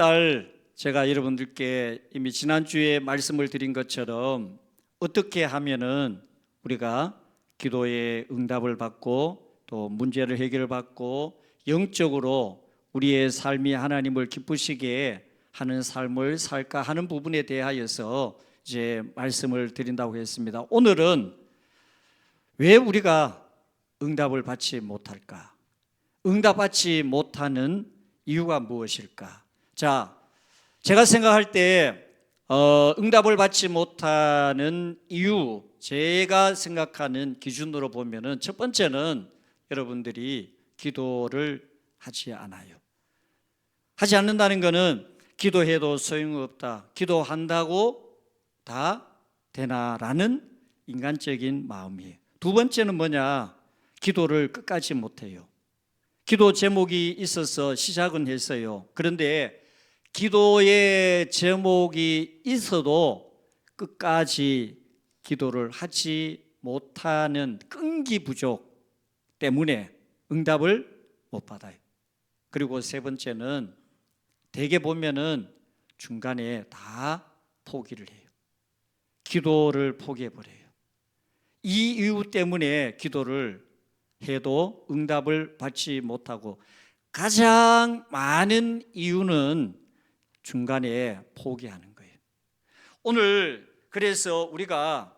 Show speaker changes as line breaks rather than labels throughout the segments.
날 제가 여러분들께 이미 지난주에 말씀을 드린 것처럼 어떻게 하면은 우리가 기도의 응답을 받고 또 문제를 해결받고 영적으로 우리의 삶이 하나님을 기쁘시게 하는 삶을 살까 하는 부분에 대하여서 이제 말씀을 드린다고 했습니다. 오늘은 왜 우리가 응답을 받지 못할까? 응답받지 못하는 이유가 무엇일까? 자, 제가 생각할 때 어, 응답을 받지 못하는 이유, 제가 생각하는 기준으로 보면은 첫 번째는 여러분들이 기도를 하지 않아요. 하지 않는다는 것은 기도해도 소용없다. 기도한다고 다 되나라는 인간적인 마음이에요. 두 번째는 뭐냐? 기도를 끝까지 못해요. 기도 제목이 있어서 시작은 했어요. 그런데 기도의 제목이 있어도 끝까지 기도를 하지 못하는 끈기 부족 때문에 응답을 못 받아요. 그리고 세 번째는 대개 보면은 중간에 다 포기를 해요. 기도를 포기해 버려요. 이 이유 때문에 기도를 해도 응답을 받지 못하고 가장 많은 이유는 중간에 포기하는 거예요. 오늘 그래서 우리가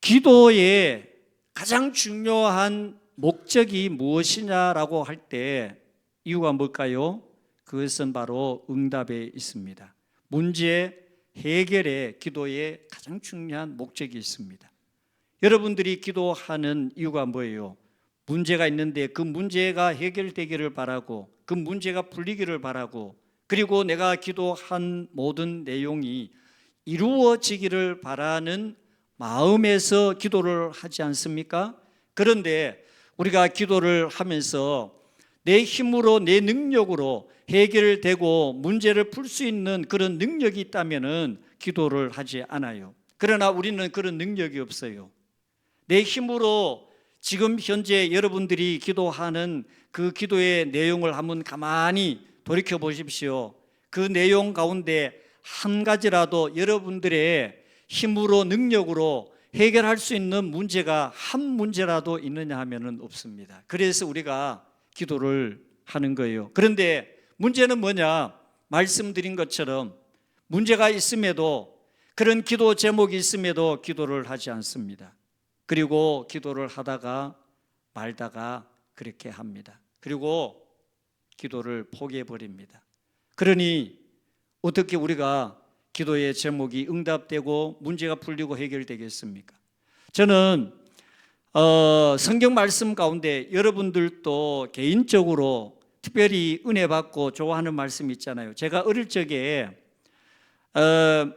기도의 가장 중요한 목적이 무엇이냐라고 할 때 이유가 뭘까요? 그것은 바로 응답에 있습니다. 문제 해결에 기도에 가장 중요한 목적이 있습니다. 여러분들이 기도하는 이유가 뭐예요? 문제가 있는데 그 문제가 해결되기를 바라고 그 문제가 풀리기를 바라고 그리고 내가 기도한 모든 내용이 이루어지기를 바라는 마음에서 기도를 하지 않습니까? 그런데 우리가 기도를 하면서 내 힘으로 내 능력으로 해결되고 문제를 풀 수 있는 그런 능력이 있다면은 기도를 하지 않아요. 그러나 우리는 그런 능력이 없어요. 내 힘으로 지금 현재 여러분들이 기도하는 그 기도의 내용을 한번 가만히 돌이켜 보십시오. 그 내용 가운데 한 가지라도 여러분들의 힘으로 능력으로 해결할 수 있는 문제가 한 문제라도 있느냐 하면은 없습니다. 그래서 우리가 기도를 하는 거예요. 그런데 문제는 뭐냐? 말씀드린 것처럼 문제가 있음에도 그런 기도 제목이 있음에도 기도를 하지 않습니다. 그리고 기도를 하다가 말다가 그렇게 합니다. 그리고 기도를 포기해 버립니다. 그러니 어떻게 우리가 기도의 제목이 응답되고 문제가 풀리고 해결되겠습니까? 저는 어, 성경 말씀 가운데 여러분들도 개인적으로 특별히 은혜 받고 좋아하는 말씀 있잖아요. 제가 어릴 적에 어,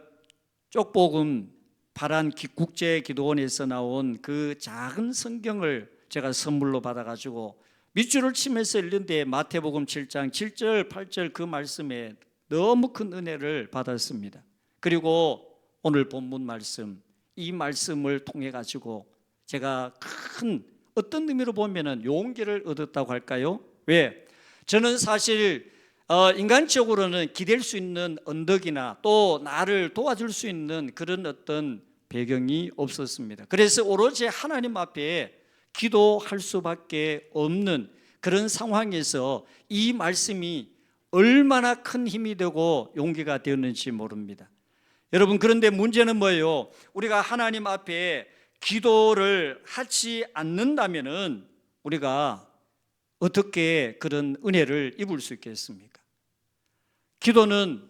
쪽복음 파란 기- 국제 기도원에서 나온 그 작은 성경을 제가 선물로 받아가지고 밑줄을 치면서 읽는데 마태복음 7장 7절 8절 그 말씀에 너무 큰 은혜를 받았습니다. 그리고 오늘 본문 말씀 이 말씀을 통해 가지고 제가 큰 어떤 의미로 보면은 용기를 얻었다고 할까요? 왜? 저는 사실 어, 인간적으로는 기댈 수 있는 언덕이나 또 나를 도와줄 수 있는 그런 어떤 배경이 없었습니다. 그래서 오로지 하나님 앞에 기도할 수밖에 없는 그런 상황에서 이 말씀이 얼마나 큰 힘이 되고 용기가 되었는지 모릅니다. 여러분 그런데 문제는 뭐예요? 우리가 하나님 앞에 기도를 하지 않는다면은 우리가 어떻게 그런 은혜를 입을 수 있겠습니까? 기도는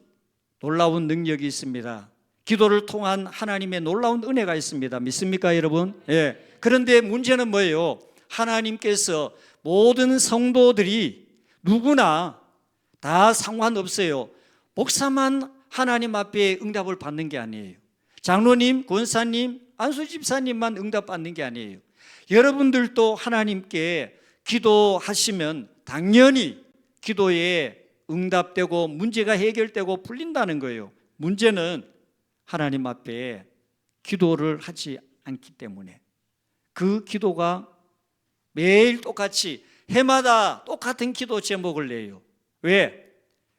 놀라운 능력이 있습니다. 기도를 통한 하나님의 놀라운 은혜가 있습니다. 믿습니까, 여러분? 예. 그런데 문제는 뭐예요? 하나님께서 모든 성도들이 누구나 다 상관없어요. 목사만 하나님 앞에 응답을 받는 게 아니에요. 장로님, 권사님, 안수 집사님만 응답 받는 게 아니에요. 여러분들도 하나님께 기도하시면 당연히 기도에 응답되고 문제가 해결되고 풀린다는 거예요. 문제는 하나님 앞에 기도를 하지 않기 때문에 그 기도가 매일 똑같이 해마다 똑같은 기도 제목을 내요. 왜?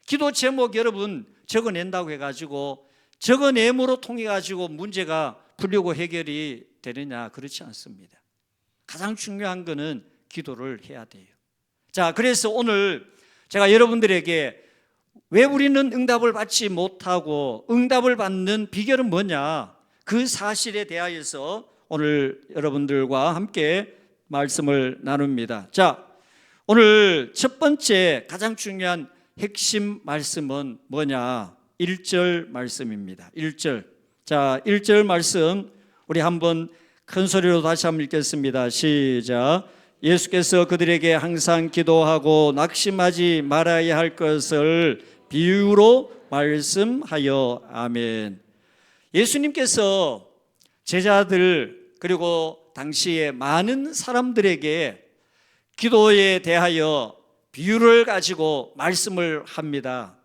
기도 제목 여러분 적어낸다고 해가지고 적어냄으로 통해 가지고 문제가 풀리고 해결이 되느냐 그렇지 않습니다. 가장 중요한 것은 기도를 해야 돼요. 자, 그래서 오늘 제가 여러분들에게 왜 우리는 응답을 받지 못하고 응답을 받는 비결은 뭐냐? 그 사실에 대하여서 오늘 여러분들과 함께 말씀을 나눕니다. 자, 오늘 첫 번째 가장 중요한 핵심 말씀은 뭐냐? 1절 말씀입니다. 1절. 자, 1절 말씀 우리 한번 큰 소리로 다시 한번 읽겠습니다. 시작. 예수께서 그들에게 항상 기도하고 낙심하지 말아야 할 것을 비유로 말씀하여 아멘. 예수님께서 제자들 그리고 당시에 많은 사람들에게 기도에 대하여 비유를 가지고 말씀을 합니다.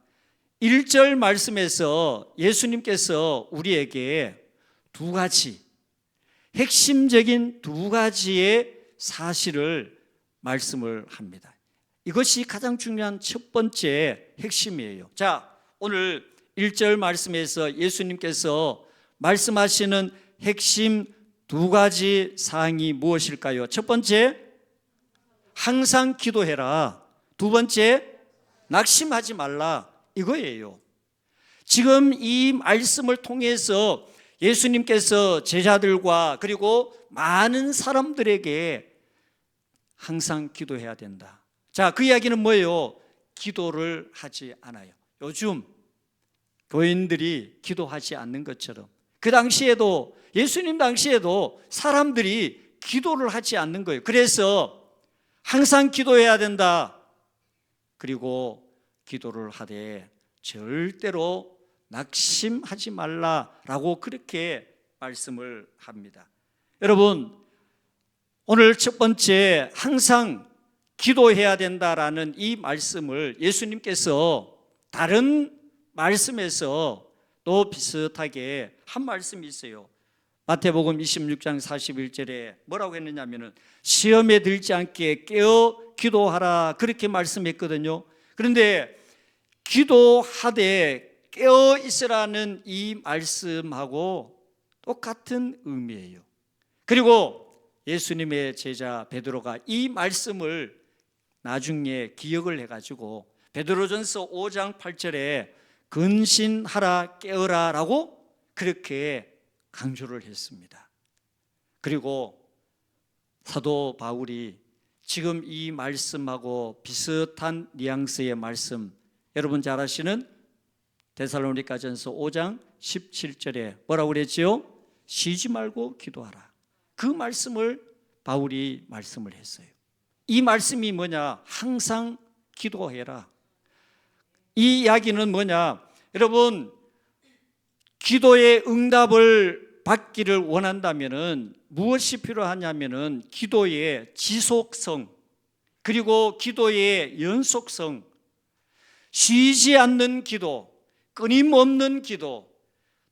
1절 말씀에서 예수님께서 우리에게 두 가지 핵심적인 두 가지의 사실을 말씀을 합니다. 이것이 가장 중요한 첫 번째 핵심이에요. 자, 오늘 1절 말씀에서 예수님께서 말씀하시는 핵심 두 가지 사항이 무엇일까요? 첫 번째, 항상 기도해라. 두 번째, 낙심하지 말라. 이거예요. 지금 이 말씀을 통해서 예수님께서 제자들과 그리고 많은 사람들에게 항상 기도해야 된다. 자, 그 이야기는 뭐예요? 기도를 하지 않아요. 요즘 교인들이 기도하지 않는 것처럼 그 당시에도 예수님 당시에도 사람들이 기도를 하지 않는 거예요. 그래서 항상 기도해야 된다. 그리고 기도를 하되 절대로 낙심하지 말라라고 그렇게 말씀을 합니다. 여러분, 오늘 첫 번째 항상 기도해야 된다라는 이 말씀을 예수님께서 다른 말씀에서 또 비슷하게 한 말씀이 있어요. 마태복음 26장 41절에 뭐라고 했느냐면은 시험에 들지 않게 깨어 기도하라 그렇게 말씀했거든요. 그런데 기도하되 깨어 있으라는 이 말씀하고 똑같은 의미예요. 그리고 예수님의 제자 베드로가 이 말씀을 나중에 기억을 해가지고 베드로전서 5장 8절에 근신하라 깨어라라고 그렇게 강조를 했습니다. 그리고 사도 바울이 지금 이 말씀하고 비슷한 뉘앙스의 말씀 여러분 잘 아시는 데살로니가전서 5장 17절에 뭐라고 그랬지요? 쉬지 말고 기도하라. 그 말씀을 바울이 말씀을 했어요. 이 말씀이 뭐냐? 항상 기도해라. 이 이야기는 뭐냐? 여러분, 기도의 응답을 받기를 원한다면은 무엇이 필요하냐면은 기도의 지속성, 그리고 기도의 연속성, 쉬지 않는 기도, 끊임없는 기도,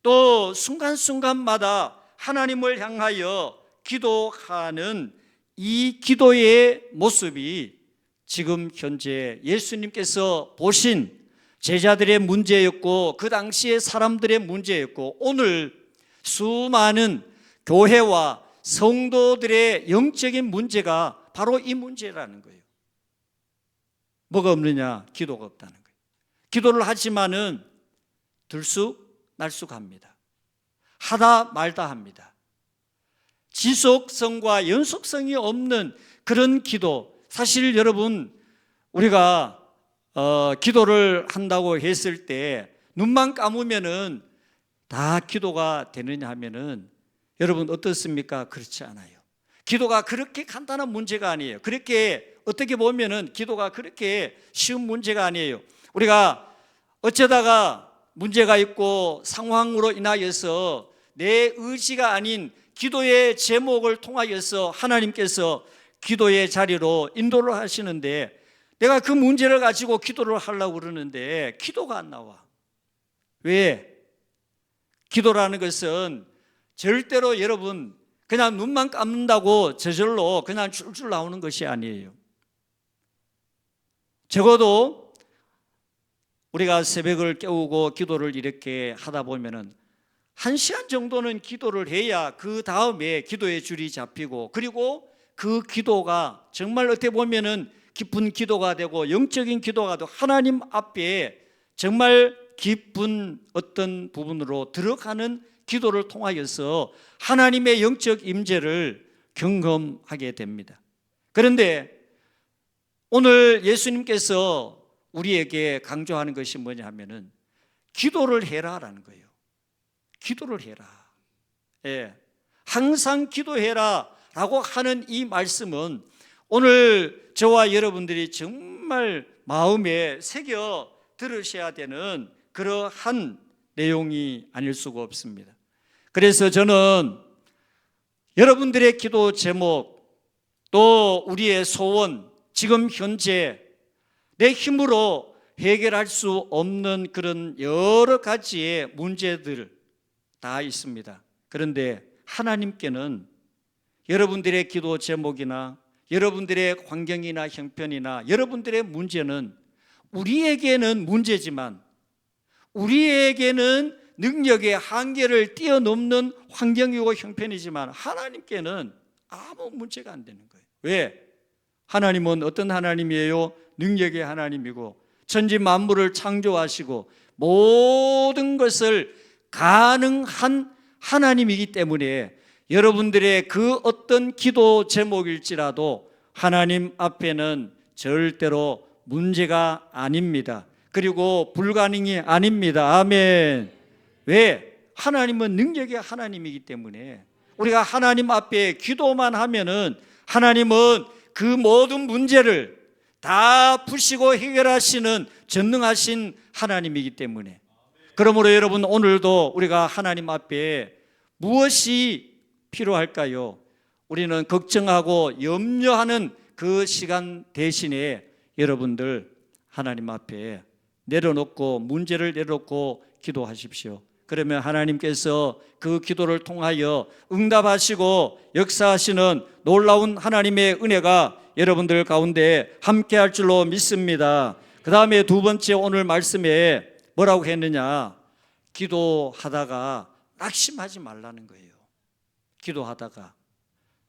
또 순간순간마다 하나님을 향하여 기도하는 이 기도의 모습이 지금 현재 예수님께서 보신 제자들의 문제였고 그 당시의 사람들의 문제였고 오늘 수많은 교회와 성도들의 영적인 문제가 바로 이 문제라는 거예요. 뭐가 없느냐? 기도가 없다는 거예요. 기도를 하지만은 들쑥 날쑥합니다. 하다 말다 합니다. 지속성과 연속성이 없는 그런 기도. 사실 여러분 우리가 어, 기도를 한다고 했을 때 눈만 감으면은 다 기도가 되느냐 하면은 여러분 어떻습니까? 그렇지 않아요. 기도가 그렇게 간단한 문제가 아니에요. 그렇게 어떻게 보면은 기도가 그렇게 쉬운 문제가 아니에요. 우리가 어쩌다가 문제가 있고 상황으로 인하여서 내 의지가 아닌 기도의 제목을 통하여서 하나님께서 기도의 자리로 인도를 하시는데 내가 그 문제를 가지고 기도를 하려고 그러는데 기도가 안 나와. 왜? 기도라는 것은 절대로 여러분 그냥 눈만 감는다고 저절로 그냥 줄줄 나오는 것이 아니에요. 적어도 우리가 새벽을 깨우고 기도를 이렇게 하다 보면은 한 시간 정도는 기도를 해야 그 다음에 기도의 줄이 잡히고 그리고 그 기도가 정말 어떻게 보면은 깊은 기도가 되고 영적인 기도가 되고 하나님 앞에 정말 깊은 어떤 부분으로 들어가는 기도를 통하여서 하나님의 영적 임재를 경험하게 됩니다. 그런데 오늘 예수님께서 우리에게 강조하는 것이 뭐냐 하면은 기도를 해라라는 거예요. 기도를 해라. 예. 항상 기도해라 라고 하는 이 말씀은 오늘 저와 여러분들이 정말 마음에 새겨 들으셔야 되는 그러한 내용이 아닐 수가 없습니다. 그래서 저는 여러분들의 기도 제목 또 우리의 소원 지금 현재 내 힘으로 해결할 수 없는 그런 여러 가지의 문제들 다 있습니다. 그런데 하나님께는 여러분들의 기도 제목이나 여러분들의 환경이나 형편이나 여러분들의 문제는 우리에게는 문제지만 우리에게는 능력의 한계를 뛰어넘는 환경이고 형편이지만 하나님께는 아무 문제가 안 되는 거예요. 왜? 하나님은 어떤 하나님이에요? 능력의 하나님이고 천지 만물을 창조하시고 모든 것을 가능한 하나님이기 때문에 여러분들의 그 어떤 기도 제목일지라도 하나님 앞에는 절대로 문제가 아닙니다. 그리고 불가능이 아닙니다. 아멘. 왜? 하나님은 능력의 하나님이기 때문에 우리가 하나님 앞에 기도만 하면은 하나님은 그 모든 문제를 다 푸시고 해결하시는 전능하신 하나님이기 때문에 그러므로 여러분 오늘도 우리가 하나님 앞에 무엇이 필요할까요? 우리는 걱정하고 염려하는 그 시간 대신에 여러분들 하나님 앞에 내려놓고 문제를 내려놓고 기도하십시오. 그러면 하나님께서 그 기도를 통하여 응답하시고 역사하시는 놀라운 하나님의 은혜가 여러분들 가운데 함께 할 줄로 믿습니다. 그 다음에 두 번째 오늘 말씀에 뭐라고 했느냐? 기도하다가 낙심하지 말라는 거예요. 기도하다가.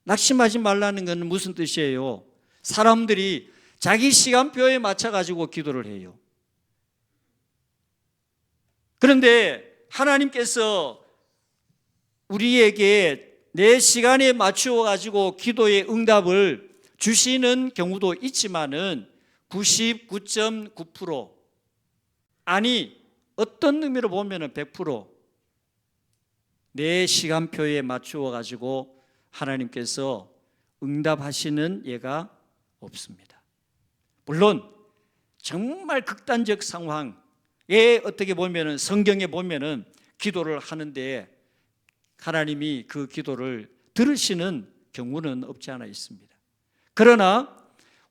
낙심하지 말라는 건 무슨 뜻이에요? 사람들이 자기 시간표에 맞춰가지고 기도를 해요. 그런데 하나님께서 우리에게 내 시간에 맞추어 가지고 기도의 응답을 주시는 경우도 있지만은 99.9% 아니 어떤 의미로 보면은 100%내 시간표에 맞추어 가지고 하나님께서 응답하시는 예가 없습니다. 물론 정말 극단적 상황 예, 어떻게 보면은 성경에 보면은 기도를 하는데 하나님이 그 기도를 들으시는 경우는 없지 않아 있습니다. 그러나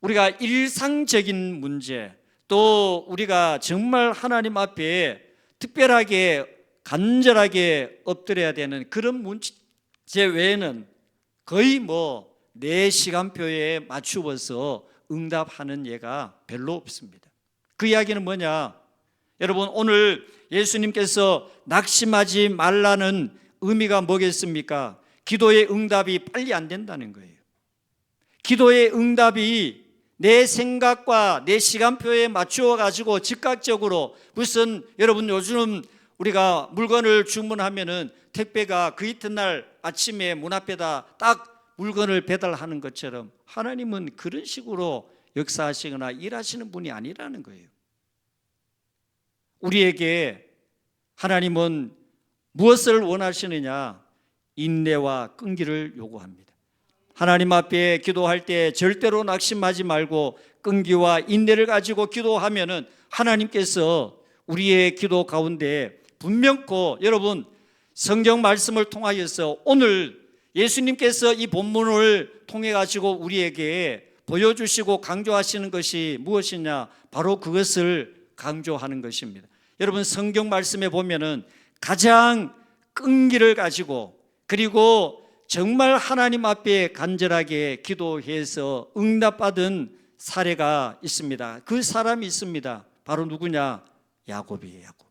우리가 일상적인 문제 또 우리가 정말 하나님 앞에 특별하게 간절하게 엎드려야 되는 그런 문제 외에는 거의 뭐 내 시간표에 맞추어서 응답하는 예가 별로 없습니다. 그 이야기는 뭐냐? 여러분 오늘 예수님께서 낙심하지 말라는 의미가 뭐겠습니까? 기도의 응답이 빨리 안 된다는 거예요. 기도의 응답이 내 생각과 내 시간표에 맞추어 가지고 즉각적으로 무슨 여러분 요즘 우리가 물건을 주문하면은 택배가 그 이튿날 아침에 문 앞에다 딱 물건을 배달하는 것처럼 하나님은 그런 식으로 역사하시거나 일하시는 분이 아니라는 거예요. 우리에게 하나님은 무엇을 원하시느냐? 인내와 끈기를 요구합니다. 하나님 앞에 기도할 때 절대로 낙심하지 말고 끈기와 인내를 가지고 기도하면은 하나님께서 우리의 기도 가운데 분명코 여러분 성경 말씀을 통하여서 오늘 예수님께서 이 본문을 통해 가지고 우리에게 보여주시고 강조하시는 것이 무엇이냐? 바로 그것을 강조하는 것입니다. 여러분 성경 말씀에 보면은 가장 끈기를 가지고 그리고 정말 하나님 앞에 간절하게 기도해서 응답받은 사례가 있습니다. 그 사람이 있습니다. 바로 누구냐? 야곱이에요. 야곱.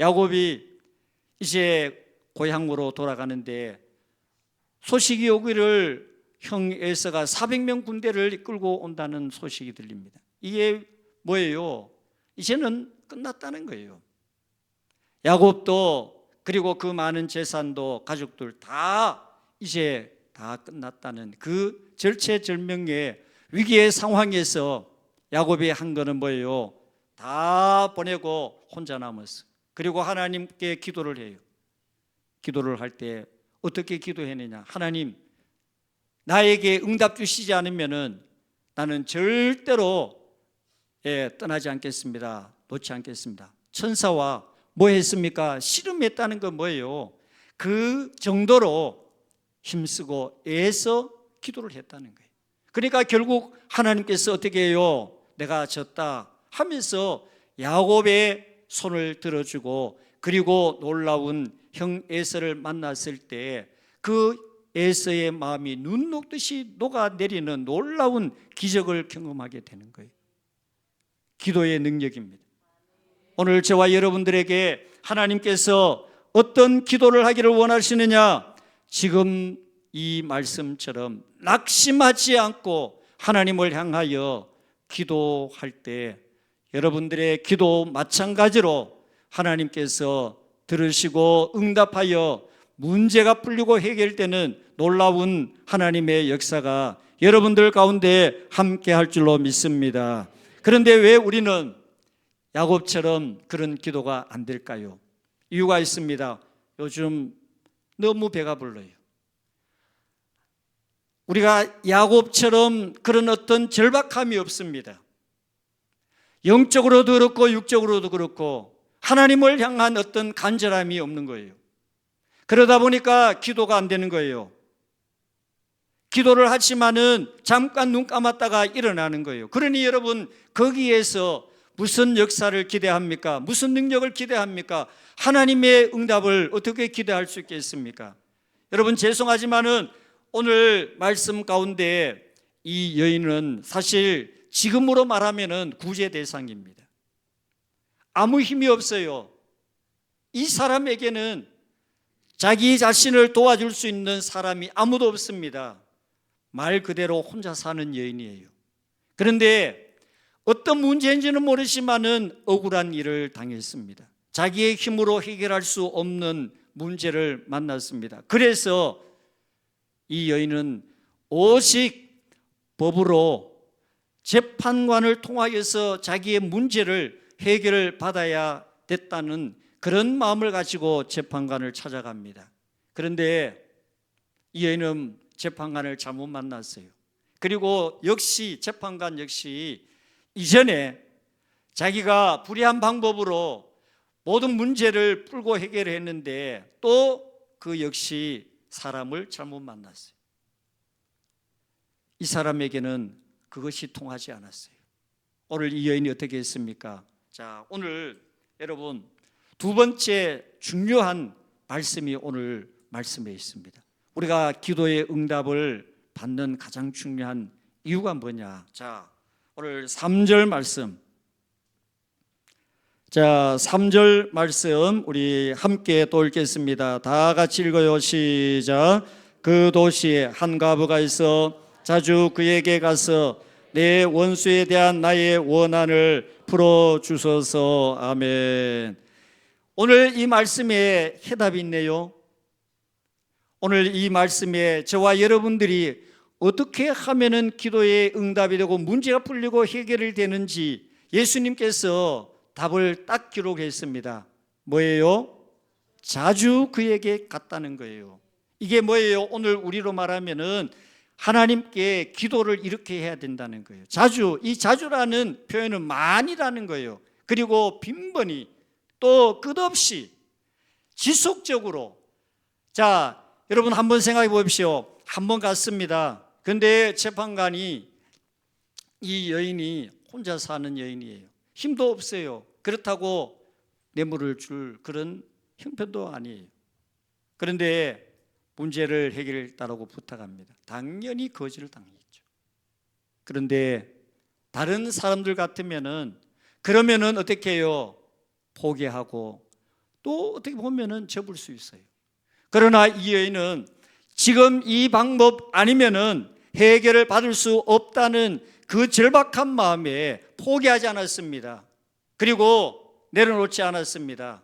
야곱이 이제 고향으로 돌아가는데 소식이 오기를 형 에서가 400명 군대를 끌고 온다는 소식이 들립니다. 이게 뭐예요? 이제는 끝났다는 거예요. 야곱도 그리고 그 많은 재산도 가족들 다 이제 다 끝났다는 그 절체절명의 위기의 상황에서 야곱이 한 거는 뭐예요? 다 보내고 혼자 남았어. 그리고 하나님께 기도를 해요. 기도를 할 때 어떻게 기도했느냐? 하나님, 나에게 응답 주시지 않으면은 나는 절대로 예, 떠나지 않겠습니다. 놓지 않겠습니다. 천사와 뭐 했습니까? 씨름했다는 건 뭐예요? 그 정도로 힘쓰고 애써 기도를 했다는 거예요. 그러니까 결국 하나님께서 어떻게 해요? 내가 졌다 하면서 야곱의 손을 들어주고 그리고 놀라운 형 에서를 만났을 때 그 에서의 마음이 눈 녹듯이 녹아내리는 놀라운 기적을 경험하게 되는 거예요. 기도의 능력입니다. 오늘 저와 여러분들에게 하나님께서 어떤 기도를 하기를 원하시느냐? 지금 이 말씀처럼 낙심하지 않고 하나님을 향하여 기도할 때 여러분들의 기도 마찬가지로 하나님께서 들으시고 응답하여 문제가 풀리고 해결되는 놀라운 하나님의 역사가 여러분들 가운데 함께 할 줄로 믿습니다. 그런데 왜 우리는 야곱처럼 그런 기도가 안 될까요? 이유가 있습니다. 요즘 너무 배가 불러요. 우리가 야곱처럼 그런 어떤 절박함이 없습니다. 영적으로도 그렇고 육적으로도 그렇고 하나님을 향한 어떤 간절함이 없는 거예요. 그러다 보니까 기도가 안 되는 거예요. 기도를 하지만은 잠깐 눈 감았다가 일어나는 거예요. 그러니 여러분 거기에서 무슨 역사를 기대합니까? 무슨 능력을 기대합니까? 하나님의 응답을 어떻게 기대할 수 있겠습니까? 여러분 죄송하지만은 오늘 말씀 가운데 이 여인은 사실 지금으로 말하면은 구제 대상입니다. 아무 힘이 없어요. 이 사람에게는 자기 자신을 도와줄 수 있는 사람이 아무도 없습니다. 말 그대로 혼자 사는 여인이에요. 그런데 어떤 문제인지는 모르지만은 억울한 일을 당했습니다. 자기의 힘으로 해결할 수 없는 문제를 만났습니다. 그래서 이 여인은 오직 법으로 재판관을 통하여서 자기의 문제를 해결을 받아야 됐다는 그런 마음을 가지고 재판관을 찾아갑니다. 그런데 이 여인은 재판관을 잘못 만났어요. 그리고 역시 재판관 역시 이전에 자기가 불의한 방법으로 모든 문제를 풀고 해결했는데 또 그 역시 사람을 잘못 만났어요. 이 사람에게는 그것이 통하지 않았어요. 오늘 이 여인이 어떻게 했습니까? 자, 오늘 여러분 두 번째 중요한 말씀이 오늘 말씀에 있습니다. 우리가 기도의 응답을 받는 가장 중요한 이유가 뭐냐? 자, 오늘 3절 말씀. 자, 3절 말씀 우리 함께 또 읽겠습니다. 다 같이 읽어요. 시작. 그 도시에 한 가부가 있어 자주 그에게 가서 내 원수에 대한 나의 원한을 풀어 주소서. 아멘. 오늘 이 말씀에 해답이 있네요. 오늘 이 말씀에 저와 여러분들이 어떻게 하면은 기도의 응답이 되고 문제가 풀리고 해결이 되는지 예수님께서 답을 딱 기록했습니다. 뭐예요? 자주 그에게 갔다는 거예요. 이게 뭐예요? 오늘 우리로 말하면은 하나님께 기도를 이렇게 해야 된다는 거예요. 자주, 이 자주라는 표현은 많이라는 거예요. 그리고 빈번히 또 끝없이 지속적으로 자, 여러분 한번 생각해 보십시오. 한번 갔습니다. 근데 재판관이 이 여인이 혼자 사는 여인이에요. 힘도 없어요. 그렇다고 뇌물을 줄 그런 형편도 아니에요. 그런데 문제를 해결했다고 부탁합니다. 당연히 거지를 당했죠. 그런데 다른 사람들 같으면은 그러면은 어떻게 해요? 포기하고 또 어떻게 보면은 접을 수 있어요. 그러나 이 여인은 지금 이 방법 아니면은 해결을 받을 수 없다는 그 절박한 마음에 포기하지 않았습니다. 그리고 내려놓지 않았습니다.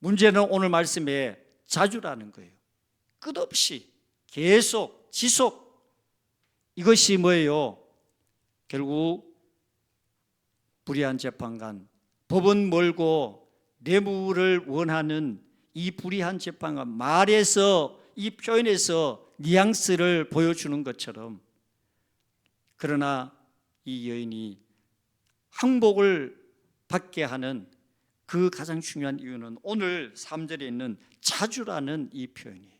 문제는 오늘 말씀에 자주라는 거예요. 끝없이 계속 지속 이것이 뭐예요? 결국 불의한 재판관 법은 멀고 뇌물을 원하는 이 불의한 재판관 말에서 이 표현에서 뉘앙스를 보여주는 것처럼 그러나 이 여인이 항복을 받게 하는 그 가장 중요한 이유는 오늘 3절에 있는 자주라는 이 표현이에요.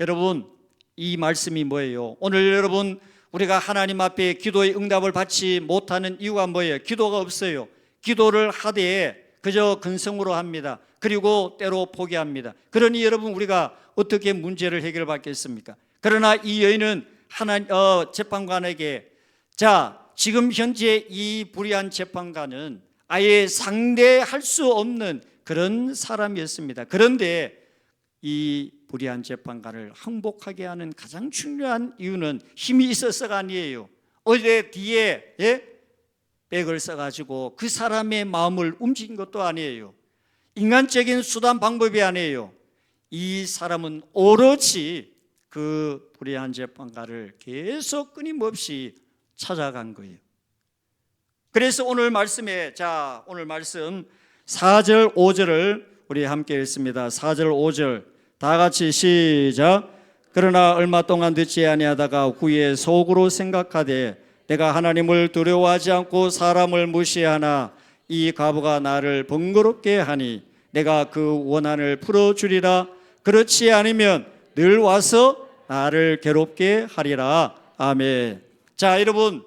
여러분, 이 말씀이 뭐예요? 오늘 여러분 우리가 하나님 앞에 기도의 응답을 받지 못하는 이유가 뭐예요? 기도가 없어요. 기도를 하되 그저 근성으로 합니다. 그리고 때로 포기합니다. 그러니 여러분 우리가 어떻게 문제를 해결받겠습니까? 그러나 이 여인은 하나 어, 재판관에게 자 지금 현재 이 불의한 재판관은 아예 상대할 수 없는 그런 사람이었습니다. 그런데 이 불의한 재판관을 항복하게 하는 가장 중요한 이유는 힘이 있어서가 아니에요. 어제 뒤에 예? 백을 써가지고 그 사람의 마음을 움직인 것도 아니에요. 인간적인 수단 방법이 아니에요. 이 사람은 오로지 그 불의한 재판관을 계속 끊임없이 찾아간 거예요. 그래서 오늘 말씀에 자 오늘 말씀 4절 5절을 우리 함께 읽습니다. 4절 5절 다 같이 시작. 그러나 얼마 동안 듣지 아니하다가 후에 속으로 생각하되 내가 하나님을 두려워하지 않고 사람을 무시하나 이 가부가 나를 번거롭게 하니 내가 그 원한을 풀어 주리라 그렇지 않으면 늘 와서 나를 괴롭게 하리라 아멘. 자 여러분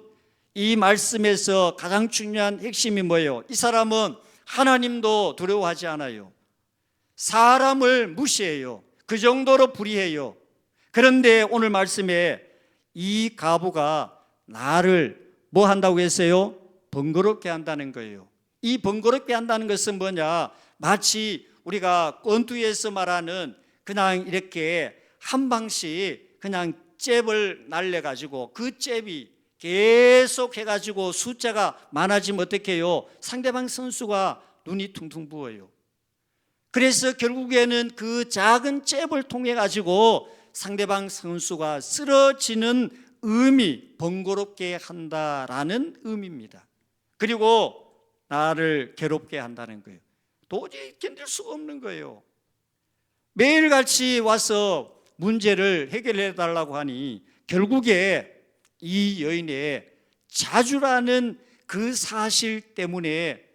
이 말씀에서 가장 중요한 핵심이 뭐예요? 이 사람은 하나님도 두려워하지 않아요. 사람을 무시해요. 그 정도로 불의해요. 그런데 오늘 말씀에 이 가부가 나를 뭐 한다고 했어요? 번거롭게 한다는 거예요. 이 번거롭게 한다는 것은 뭐냐? 마치 우리가 권투에서 말하는 그냥 이렇게 한 방씩 그냥 잽을 날려가지고 그 잽이 계속 해가지고 숫자가 많아지면 어떻게 해요? 상대방 선수가 눈이 퉁퉁 부어요. 그래서 결국에는 그 작은 잽을 통해 가지고 상대방 선수가 쓰러지는 의미, 번거롭게 한다라는 의미입니다. 그리고 나를 괴롭게 한다는 거예요. 도저히 견딜 수가 없는 거예요. 매일같이 와서 문제를 해결해 달라고 하니 결국에 이 여인의 자주라는 그 사실 때문에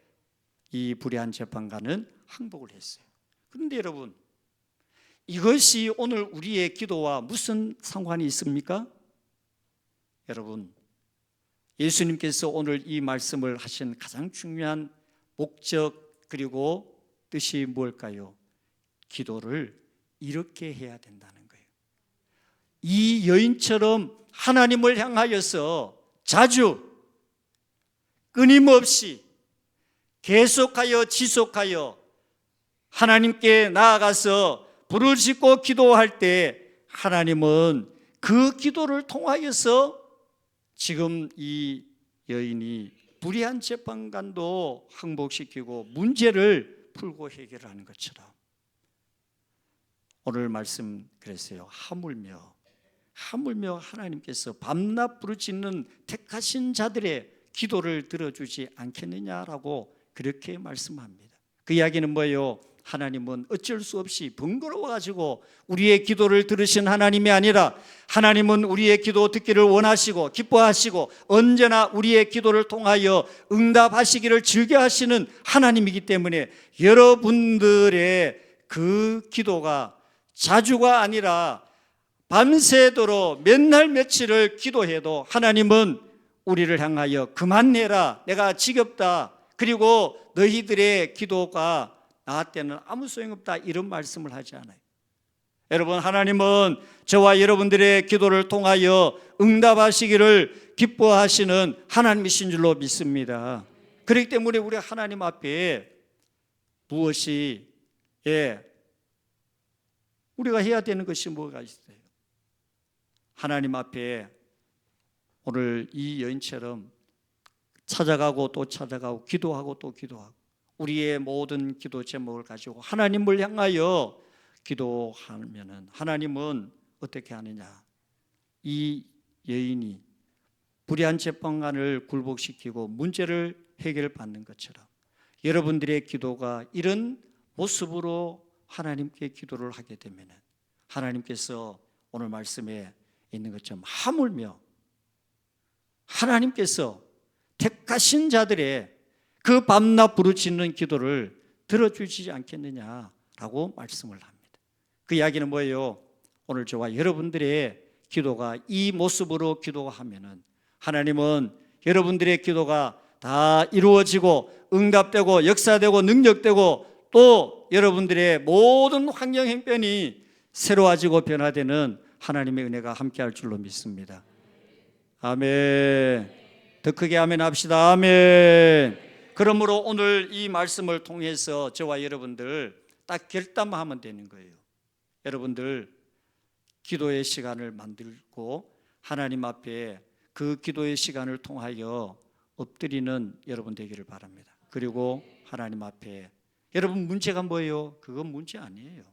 이 불의한 재판관은 항복을 했어요. 그런데 여러분, 이것이 오늘 우리의 기도와 무슨 상관이 있습니까? 여러분, 예수님께서 오늘 이 말씀을 하신 가장 중요한 목적 그리고 뜻이 뭘까요? 기도를 이렇게 해야 된다는 거예요. 이 여인처럼 하나님을 향하여서 자주 끊임없이 계속하여 지속하여 하나님께 나아가서 부르짖고 기도할 때 하나님은 그 기도를 통하여서 지금 이 여인이 불의한 재판관도 항복시키고 문제를 풀고 해결하는 것처럼 오늘 말씀 그랬어요. 하물며 하물며 하나님께서 밤낮 부르짖는 택하신 자들의 기도를 들어주지 않겠느냐라고 그렇게 말씀합니다. 그 이야기는 뭐예요? 하나님은 어쩔 수 없이 번거로워 가지고 우리의 기도를 들으신 하나님이 아니라 하나님은 우리의 기도 듣기를 원하시고 기뻐하시고 언제나 우리의 기도를 통하여 응답하시기를 즐겨 하시는 하나님이기 때문에 여러분들의 그 기도가 자주가 아니라 밤새도록 몇 날 며칠을 기도해도 하나님은 우리를 향하여 그만해라 내가 지겹다. 그리고 너희들의 기도가 나한테는 아무 소용없다 이런 말씀을 하지 않아요. 여러분 하나님은 저와 여러분들의 기도를 통하여 응답하시기를 기뻐하시는 하나님이신 줄로 믿습니다. 그렇기 때문에 우리 하나님 앞에 무엇이 예 우리가 해야 되는 것이 뭐가 있어요? 하나님 앞에 오늘 이 여인처럼 찾아가고 또 찾아가고 기도하고 또 기도하고 우리의 모든 기도 제목을 가지고 하나님을 향하여 기도하면은 하나님은 어떻게 하느냐? 이 여인이 불의한 재판관을 굴복시키고 문제를 해결받는 것처럼 여러분들의 기도가 이런 모습으로 하나님께 기도를 하게 되면 하나님께서 오늘 말씀에 있는 것처럼 하물며 하나님께서 택하신 자들의 그 밤낮 부르짖는 기도를 들어주시지 않겠느냐라고 말씀을 합니다. 그 이야기는 뭐예요? 오늘 저와 여러분들의 기도가 이 모습으로 기도하면은 하나님은 여러분들의 기도가 다 이루어지고 응답되고 역사되고 능력되고 또 여러분들의 모든 환경 형편이 새로워지고 변화되는 하나님의 은혜가 함께할 줄로 믿습니다. 아멘. 더 크게 아멘 합시다. 아멘. 그러므로 오늘 이 말씀을 통해서 저와 여러분들 딱 결단하면 되는 거예요. 여러분들 기도의 시간을 만들고 하나님 앞에 그 기도의 시간을 통하여 엎드리는 여러분 되기를 바랍니다. 그리고 하나님 앞에 여러분 문제가 뭐예요? 그건 문제 아니에요.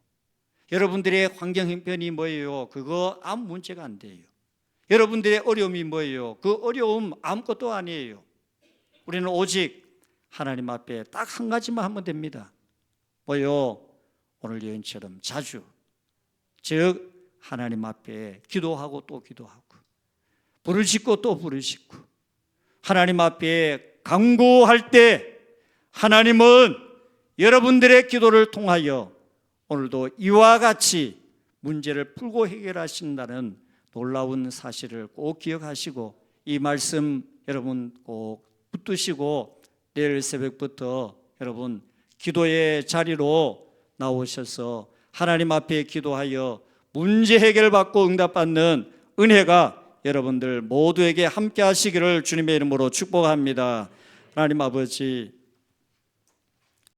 여러분들의 환경 형편이 뭐예요? 그거 아무 문제가 안 돼요. 여러분들의 어려움이 뭐예요? 그 어려움 아무것도 아니에요. 우리는 오직 하나님 앞에 딱 한 가지만 하면 됩니다. 뭐요? 오늘 여인처럼 자주 즉 하나님 앞에 기도하고 또 기도하고 불을 짓고 또 불을 짓고 하나님 앞에 강구할 때 하나님은 여러분들의 기도를 통하여 오늘도 이와 같이 문제를 풀고 해결하신다는 놀라운 사실을 꼭 기억하시고 이 말씀 여러분 꼭 붙드시고 내일 새벽부터 여러분 기도의 자리로 나오셔서 하나님 앞에 기도하여 문제 해결받고 응답받는 은혜가 여러분들 모두에게 함께 하시기를 주님의 이름으로 축복합니다. 하나님 아버지